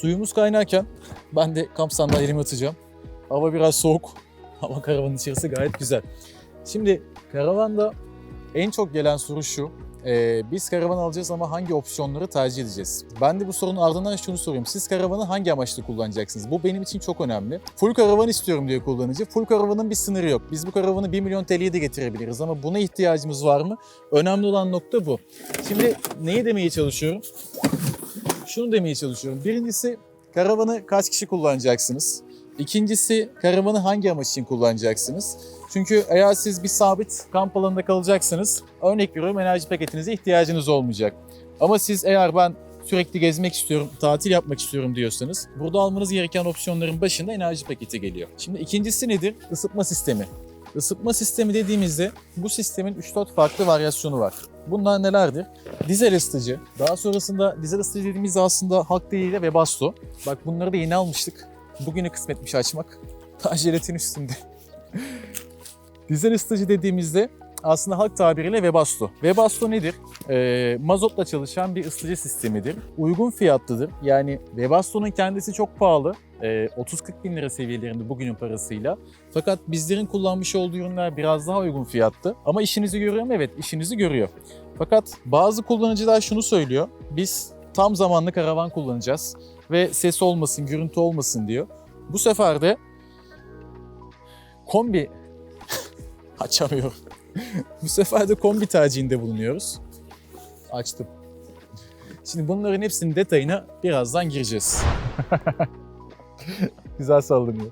Suyumuz kaynarken ben de kamp sandalyemi atacağım. Hava biraz soğuk ama karavanın içerisi gayet güzel. Şimdi karavanda en çok gelen soru şu. Ee, biz karavan alacağız ama hangi opsiyonları tercih edeceğiz? Ben de bu sorunun ardından şunu sorayım. Siz karavanı hangi amaçla kullanacaksınız? Bu benim için çok önemli. Full karavan istiyorum diyor kullanıcı. Full karavanın bir sınırı yok. Biz bu karavanı 1 milyon TL'ye de getirebiliriz ama buna ihtiyacımız var mı? Önemli olan nokta bu. Şimdi neyi demeye çalışıyorum? Şunu demeye çalışıyorum. Birincisi karavanı kaç kişi kullanacaksınız? İkincisi karavanı hangi amaç için kullanacaksınız? Çünkü eğer siz bir sabit kamp alanında kalacaksınız, örnek veriyorum enerji paketinize ihtiyacınız olmayacak. Ama siz eğer ben sürekli gezmek istiyorum, tatil yapmak istiyorum diyorsanız burada almanız gereken opsiyonların başında enerji paketi geliyor. Şimdi ikincisi nedir? Isıtma sistemi. Isıtma sistemi dediğimizde bu sistemin 3-4 farklı varyasyonu var. Bunlar nelerdir? Dizel ısıtıcı. Daha sonrasında dizel ısıtıcı dediğimizde aslında halk diliyle Webasto. Bak bunları da yeni almıştık. Bugüne kısmetmiş açmak. Daha jelatin üstünde. dizel ısıtıcı dediğimizde aslında halk tabiriyle Webasto. Webasto nedir? Ee, mazotla çalışan bir ısıtıcı sistemidir. Uygun fiyatlıdır. Yani Webasto'nun kendisi çok pahalı. Ee, 30-40 bin lira seviyelerinde bugünün parasıyla. Fakat bizlerin kullanmış olduğu ürünler biraz daha uygun fiyatlı. Ama işinizi görüyor mu? Evet işinizi görüyor. Fakat bazı kullanıcılar şunu söylüyor. Biz tam zamanlı karavan kullanacağız ve ses olmasın, görüntü olmasın diyor. Bu sefer de kombi açamıyorum. Bu sefer de kombi tercihinde bulunuyoruz. Açtım. Şimdi bunların hepsinin detayına birazdan gireceğiz. Güzel sallanıyor.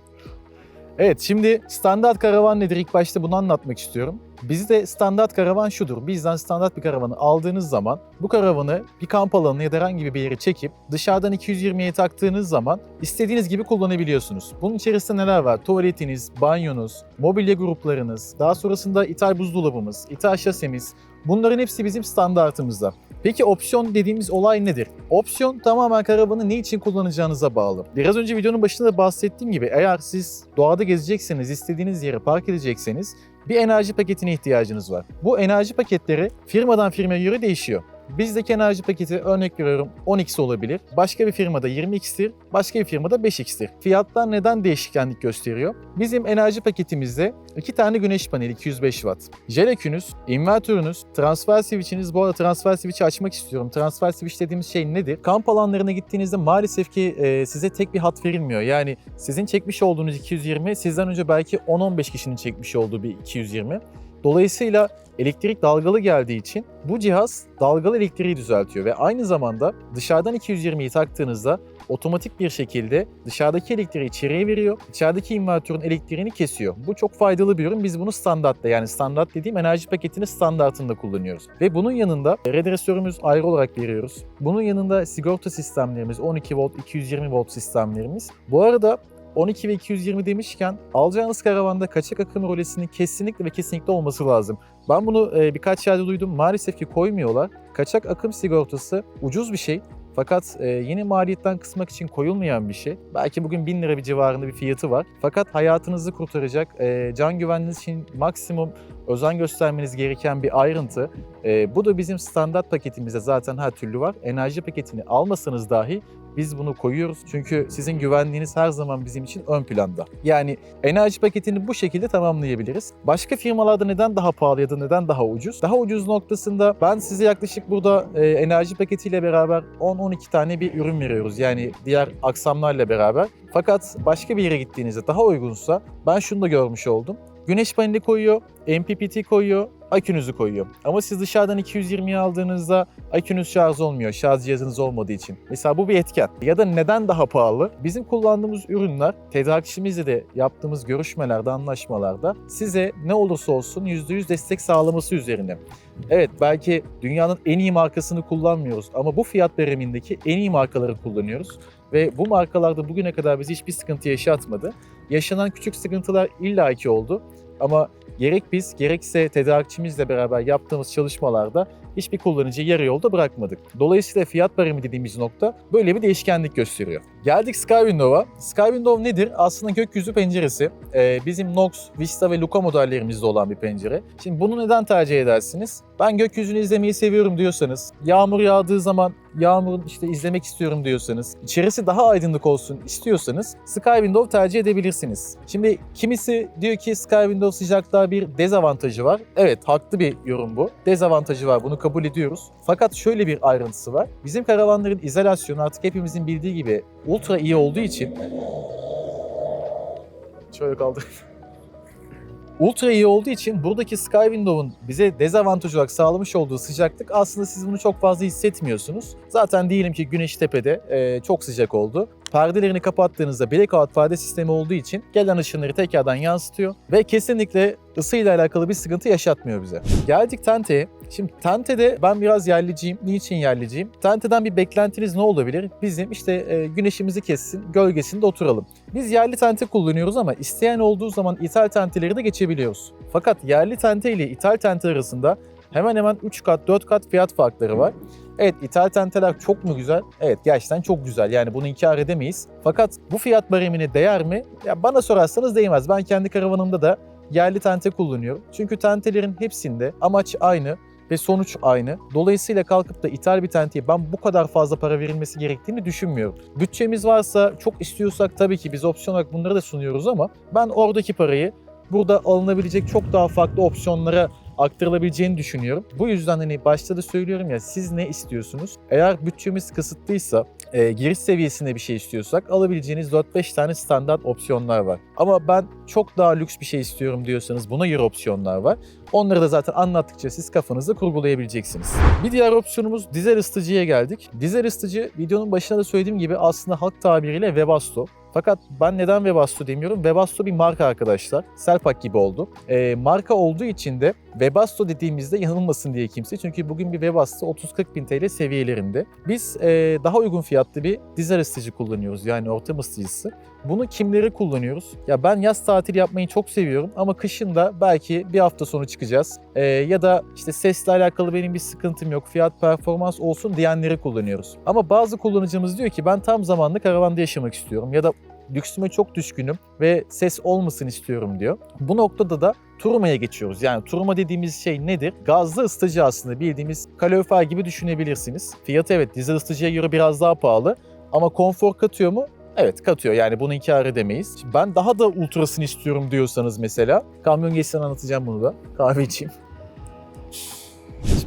Evet şimdi standart karavan nedir? İlk başta bunu anlatmak istiyorum. Bizde standart karavan şudur. Bizden standart bir karavanı aldığınız zaman bu karavanı bir kamp alanına ya da herhangi bir yere çekip dışarıdan 220'ye taktığınız zaman istediğiniz gibi kullanabiliyorsunuz. Bunun içerisinde neler var? Tuvaletiniz, banyonuz, mobilya gruplarınız, daha sonrasında ithal buzdolabımız, ithal şasemiz bunların hepsi bizim standartımızda. Peki opsiyon dediğimiz olay nedir? Opsiyon tamamen karavanı ne için kullanacağınıza bağlı. Biraz önce videonun başında da bahsettiğim gibi eğer siz doğada gezecekseniz, istediğiniz yere park edecekseniz bir enerji paketine ihtiyacınız var. Bu enerji paketleri firmadan firmaya göre değişiyor. Bizdeki enerji paketi örnek veriyorum 10x olabilir. Başka bir firmada 20x'tir, başka bir firmada 5x'tir. Fiyatlar neden değişkenlik gösteriyor? Bizim enerji paketimizde iki tane güneş paneli 205 watt. Jelekünüz, invertörünüz, transfer switch'iniz. Bu arada transfer switch'i açmak istiyorum. Transfer switch dediğimiz şey nedir? Kamp alanlarına gittiğinizde maalesef ki e, size tek bir hat verilmiyor. Yani sizin çekmiş olduğunuz 220 sizden önce belki 10-15 kişinin çekmiş olduğu bir 220. Dolayısıyla elektrik dalgalı geldiği için bu cihaz dalgalı elektriği düzeltiyor ve aynı zamanda dışarıdan 220'yi taktığınızda otomatik bir şekilde dışarıdaki elektriği içeriye veriyor. İçerideki invertörün elektriğini kesiyor. Bu çok faydalı bir ürün. Biz bunu standartta yani standart dediğim enerji paketini standartında kullanıyoruz. Ve bunun yanında redresörümüz ayrı olarak veriyoruz. Bunun yanında sigorta sistemlerimiz 12 volt 220 volt sistemlerimiz. Bu arada 12 ve 220 demişken alacağınız karavanda kaçak akım rolesinin kesinlikle ve kesinlikle olması lazım. Ben bunu e, birkaç yerde duydum. Maalesef ki koymuyorlar. Kaçak akım sigortası ucuz bir şey. Fakat e, yeni maliyetten kısmak için koyulmayan bir şey. Belki bugün 1000 lira bir civarında bir fiyatı var. Fakat hayatınızı kurtaracak, e, can güvenliğiniz için maksimum özen göstermeniz gereken bir ayrıntı. E, bu da bizim standart paketimizde zaten her türlü var. Enerji paketini almasanız dahi biz bunu koyuyoruz. Çünkü sizin güvenliğiniz her zaman bizim için ön planda. Yani enerji paketini bu şekilde tamamlayabiliriz. Başka firmalarda neden daha pahalı ya da neden daha ucuz? Daha ucuz noktasında ben size yaklaşık burada e, enerji paketiyle beraber 10-12 tane bir ürün veriyoruz. Yani diğer aksamlarla beraber. Fakat başka bir yere gittiğinizde daha uygunsa ben şunu da görmüş oldum. Güneş paneli koyuyor, MPPT koyuyor, akünüzü koyuyor. Ama siz dışarıdan 220'yi aldığınızda akünüz şarj olmuyor, şarj cihazınız olmadığı için. Mesela bu bir etken. Ya da neden daha pahalı? Bizim kullandığımız ürünler, tedarikçimizle de yaptığımız görüşmelerde, anlaşmalarda size ne olursa olsun %100 destek sağlaması üzerine. Evet belki dünyanın en iyi markasını kullanmıyoruz ama bu fiyat birimindeki en iyi markaları kullanıyoruz. Ve bu markalarda bugüne kadar bizi hiçbir sıkıntı yaşatmadı. Yaşanan küçük sıkıntılar illaki oldu. Ama gerek biz gerekse tedarikçimizle beraber yaptığımız çalışmalarda hiçbir kullanıcıyı yarı yolda bırakmadık. Dolayısıyla fiyat baremi dediğimiz nokta böyle bir değişkenlik gösteriyor. Geldik Sky Window'a. Sky Window nedir? Aslında gökyüzü penceresi. Ee, bizim Nox, Vista ve Luca modellerimizde olan bir pencere. Şimdi bunu neden tercih edersiniz? Ben gökyüzünü izlemeyi seviyorum diyorsanız, yağmur yağdığı zaman yağmurun işte izlemek istiyorum diyorsanız, içerisi daha aydınlık olsun istiyorsanız Sky Window tercih edebilirsiniz. Şimdi kimisi diyor ki Sky Window sıcaklığa bir dezavantajı var. Evet haklı bir yorum bu. Dezavantajı var bunu kabul ediyoruz. Fakat şöyle bir ayrıntısı var. Bizim karavanların izolasyonu artık hepimizin bildiği gibi ultra iyi olduğu için şöyle kaldı. Ultra iyi olduğu için buradaki Sky Window'un bize dezavantaj olarak sağlamış olduğu sıcaklık aslında siz bunu çok fazla hissetmiyorsunuz. Zaten diyelim ki güneş tepede e, çok sıcak oldu. Perdelerini kapattığınızda blackout perde sistemi olduğu için gelen ışınları tekrardan yansıtıyor ve kesinlikle ısıyla alakalı bir sıkıntı yaşatmıyor bize. Geldik Tente'ye. Şimdi Tente'de ben biraz yerliciyim. Niçin yerliciyim? Tente'den bir beklentiniz ne olabilir? Bizim işte e, güneşimizi kessin, gölgesinde oturalım. Biz yerli tente kullanıyoruz ama isteyen olduğu zaman ithal tenteleri de geçebiliyoruz. Fakat yerli tente ile ithal tente arasında hemen hemen 3 kat 4 kat fiyat farkları var. Evet ithal tenteler çok mu güzel? Evet gerçekten çok güzel yani bunu inkar edemeyiz. Fakat bu fiyat baremine değer mi? Ya bana sorarsanız değmez. Ben kendi karavanımda da yerli tente kullanıyorum. Çünkü tentelerin hepsinde amaç aynı ve sonuç aynı. Dolayısıyla kalkıp da ithal bir tenteye ben bu kadar fazla para verilmesi gerektiğini düşünmüyorum. Bütçemiz varsa çok istiyorsak tabii ki biz opsiyon olarak bunları da sunuyoruz ama ben oradaki parayı burada alınabilecek çok daha farklı opsiyonlara aktarılabileceğini düşünüyorum. Bu yüzden hani başta da söylüyorum ya siz ne istiyorsunuz? Eğer bütçemiz kısıtlıysa, e, giriş seviyesinde bir şey istiyorsak alabileceğiniz 4-5 tane standart opsiyonlar var. Ama ben çok daha lüks bir şey istiyorum diyorsanız buna göre opsiyonlar var. Onları da zaten anlattıkça siz kafanızda kurgulayabileceksiniz. Bir diğer opsiyonumuz dizel ısıtıcıya geldik. Dizel ısıtıcı videonun başında da söylediğim gibi aslında halk tabiriyle Webasto. Fakat ben neden Webasto demiyorum? Webasto bir marka arkadaşlar. Selpak gibi oldu. E, marka olduğu için de Webasto dediğimizde yanılmasın diye kimse. Çünkü bugün bir Webasto 30-40 bin TL seviyelerinde. Biz e, daha uygun fiyatlı bir dizel ısıtıcı kullanıyoruz. Yani ortam ısıtıcısı. Bunu kimleri kullanıyoruz? Ya ben yaz tatili yapmayı çok seviyorum ama kışın da belki bir hafta sonu çıkacağız. E, ya da işte sesle alakalı benim bir sıkıntım yok. Fiyat performans olsun diyenleri kullanıyoruz. Ama bazı kullanıcımız diyor ki ben tam zamanlı karavanda yaşamak istiyorum. Ya da lüksüme çok düşkünüm ve ses olmasın istiyorum diyor. Bu noktada da turumaya geçiyoruz. Yani turuma dediğimiz şey nedir? Gazlı ısıtıcı aslında bildiğimiz kalorifer gibi düşünebilirsiniz. Fiyatı evet dizel ısıtıcıya göre biraz daha pahalı ama konfor katıyor mu? Evet katıyor yani bunu inkar edemeyiz. Şimdi ben daha da ultrasını istiyorum diyorsanız mesela kamyon geçsen anlatacağım bunu da. Kahve içeyim.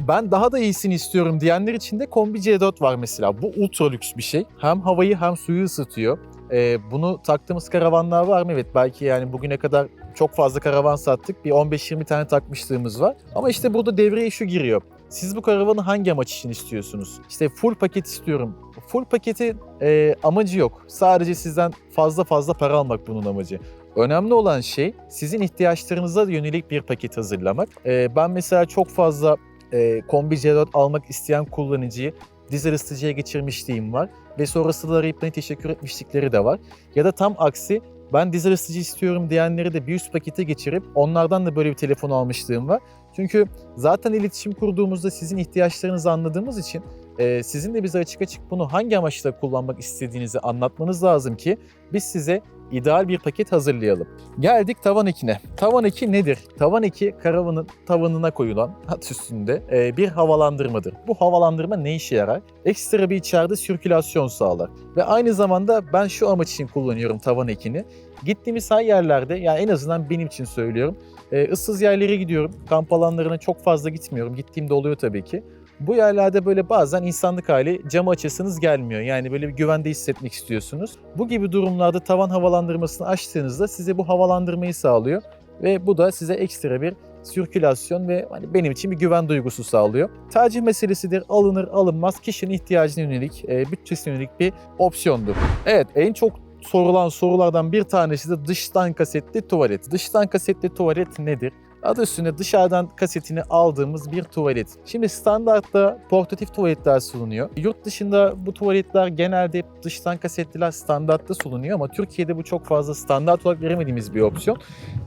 Ben daha da iyisini istiyorum diyenler için de Kombi C4 var mesela. Bu ultra lüks bir şey. Hem havayı hem suyu ısıtıyor. Ee, bunu taktığımız karavanlar var mı? Evet belki yani bugüne kadar çok fazla karavan sattık. Bir 15-20 tane takmışlığımız var. Ama işte burada devreye şu giriyor. Siz bu karavanı hangi amaç için istiyorsunuz? İşte full paket istiyorum. Full paketi e, amacı yok. Sadece sizden fazla fazla para almak bunun amacı. Önemli olan şey sizin ihtiyaçlarınıza yönelik bir paket hazırlamak. E, ben mesela çok fazla e, kombi C4 almak isteyen kullanıcıyı dizel ısıtıcıya geçirmişliğim var. Ve sonrasında arayıp bana teşekkür etmişlikleri de var. Ya da tam aksi ben dizel ısıtıcı istiyorum diyenleri de bir üst pakete geçirip onlardan da böyle bir telefon almışlığım var. Çünkü zaten iletişim kurduğumuzda sizin ihtiyaçlarınızı anladığımız için e, sizin de bize açık açık bunu hangi amaçla kullanmak istediğinizi anlatmanız lazım ki biz size ideal bir paket hazırlayalım. Geldik tavan ekine. Tavan eki nedir? Tavan eki karavanın tavanına koyulan hat üstünde e, bir havalandırmadır. Bu havalandırma ne işe yarar? Ekstra bir içeride sirkülasyon sağlar. Ve aynı zamanda ben şu amaç için kullanıyorum tavan ekini. Gittiğimiz her yerlerde yani en azından benim için söylüyorum. E, ıssız yerlere gidiyorum. Kamp alanlarına çok fazla gitmiyorum. Gittiğimde oluyor tabii ki. Bu yerlerde böyle bazen insanlık hali camı açasınız gelmiyor. Yani böyle bir güvende hissetmek istiyorsunuz. Bu gibi durumlarda tavan havalandırmasını açtığınızda size bu havalandırmayı sağlıyor. Ve bu da size ekstra bir sirkülasyon ve hani benim için bir güven duygusu sağlıyor. Tercih meselesidir. Alınır alınmaz kişinin ihtiyacına yönelik, e, bütçesine yönelik bir opsiyondur. Evet en çok sorulan sorulardan bir tanesi de dıştan kasetli tuvalet. Dıştan kasetli tuvalet nedir? Adı üstünde dışarıdan kasetini aldığımız bir tuvalet. Şimdi standartta portatif tuvaletler sulunuyor. Yurt dışında bu tuvaletler genelde dıştan kasetliler standartta sulunuyor ama Türkiye'de bu çok fazla standart olarak veremediğimiz bir opsiyon.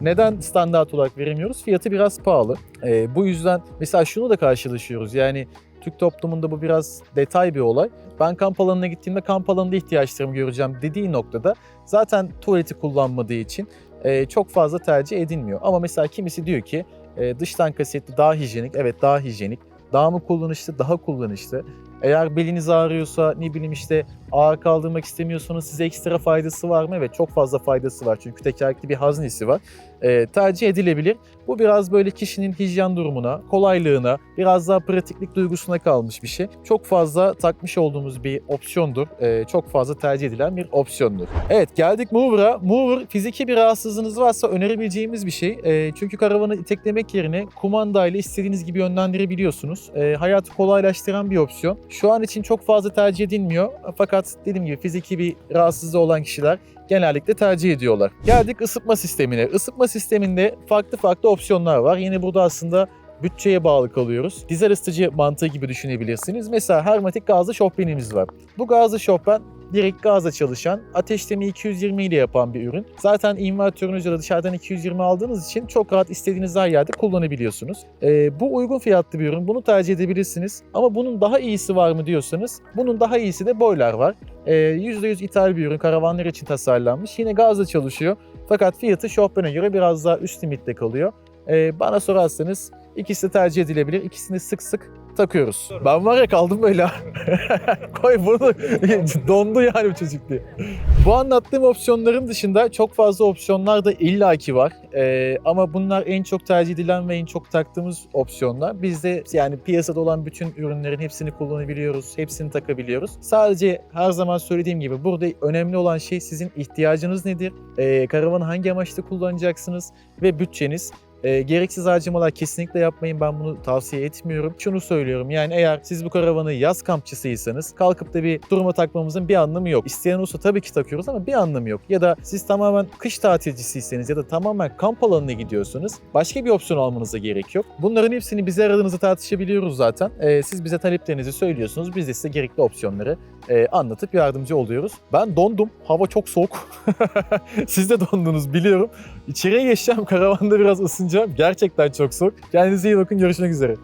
Neden standart olarak veremiyoruz? Fiyatı biraz pahalı. Ee, bu yüzden mesela şunu da karşılaşıyoruz. Yani Türk toplumunda bu biraz detay bir olay. Ben kamp alanına gittiğimde kamp alanında ihtiyaçlarımı göreceğim dediği noktada zaten tuvaleti kullanmadığı için e, çok fazla tercih edilmiyor. Ama mesela kimisi diyor ki e, dıştan kasetli daha hijyenik. Evet daha hijyenik. Daha mı kullanışlı? Daha kullanışlı. Eğer beliniz ağrıyorsa ne bileyim işte ağır kaldırmak istemiyorsanız size ekstra faydası var mı? Evet çok fazla faydası var çünkü tekerlekli bir haznesi var. Ee, tercih edilebilir. Bu biraz böyle kişinin hijyen durumuna, kolaylığına, biraz daha pratiklik duygusuna kalmış bir şey. Çok fazla takmış olduğumuz bir opsiyondur. Ee, çok fazla tercih edilen bir opsiyondur. Evet geldik Mover'a. Mover fiziki bir rahatsızlığınız varsa önerebileceğimiz bir şey. Ee, çünkü karavanı iteklemek yerine kumandayla istediğiniz gibi yönlendirebiliyorsunuz. Ee, hayatı kolaylaştıran bir opsiyon. Şu an için çok fazla tercih edilmiyor. Fakat dediğim gibi fiziki bir rahatsızlığı olan kişiler genellikle tercih ediyorlar. Geldik ısıtma sistemine. Isıtma sisteminde farklı farklı opsiyonlar var. Yine burada aslında bütçeye bağlı kalıyoruz. Dizel ısıtıcı mantığı gibi düşünebilirsiniz. Mesela hermetik gazlı şofbenimiz var. Bu gazlı şofben direkt gazla çalışan, ateşlemi 220 ile yapan bir ürün. Zaten invertörünüzle de dışarıdan 220 aldığınız için çok rahat istediğiniz her yerde kullanabiliyorsunuz. Ee, bu uygun fiyatlı bir ürün. Bunu tercih edebilirsiniz. Ama bunun daha iyisi var mı diyorsanız, bunun daha iyisi de boiler var. Ee, %100 ithal bir ürün. Karavanlar için tasarlanmış. Yine gazla çalışıyor. Fakat fiyatı Chopin'e göre biraz daha üst limitte kalıyor. Ee, bana sorarsanız ikisi de tercih edilebilir. İkisini sık sık takıyoruz. Ben var ya kaldım böyle. Koy bunu. Dondu yani bu çocuk diye. Bu anlattığım opsiyonların dışında çok fazla opsiyonlar da illaki var. Ee, ama bunlar en çok tercih edilen ve en çok taktığımız opsiyonlar. Biz de yani piyasada olan bütün ürünlerin hepsini kullanabiliyoruz, hepsini takabiliyoruz. Sadece her zaman söylediğim gibi burada önemli olan şey sizin ihtiyacınız nedir? Ee, karavanı hangi amaçla kullanacaksınız ve bütçeniz. E, gereksiz harcamalar kesinlikle yapmayın. Ben bunu tavsiye etmiyorum. Şunu söylüyorum yani eğer siz bu karavanı yaz kampçısıysanız kalkıp da bir duruma takmamızın bir anlamı yok. İsteyen olsa tabii ki takıyoruz ama bir anlamı yok. Ya da siz tamamen kış tatilcisiyseniz ya da tamamen kamp alanına gidiyorsanız başka bir opsiyon almanıza gerek yok. Bunların hepsini bize aradığınızda tartışabiliyoruz zaten. E, siz bize taleplerinizi söylüyorsunuz. Biz de size gerekli opsiyonları e, anlatıp yardımcı oluyoruz. Ben dondum. Hava çok soğuk. Siz de dondunuz biliyorum. İçeriye geçeceğim. Karavanda biraz ısınacağım. Gerçekten çok soğuk. Kendinize iyi bakın. Görüşmek üzere.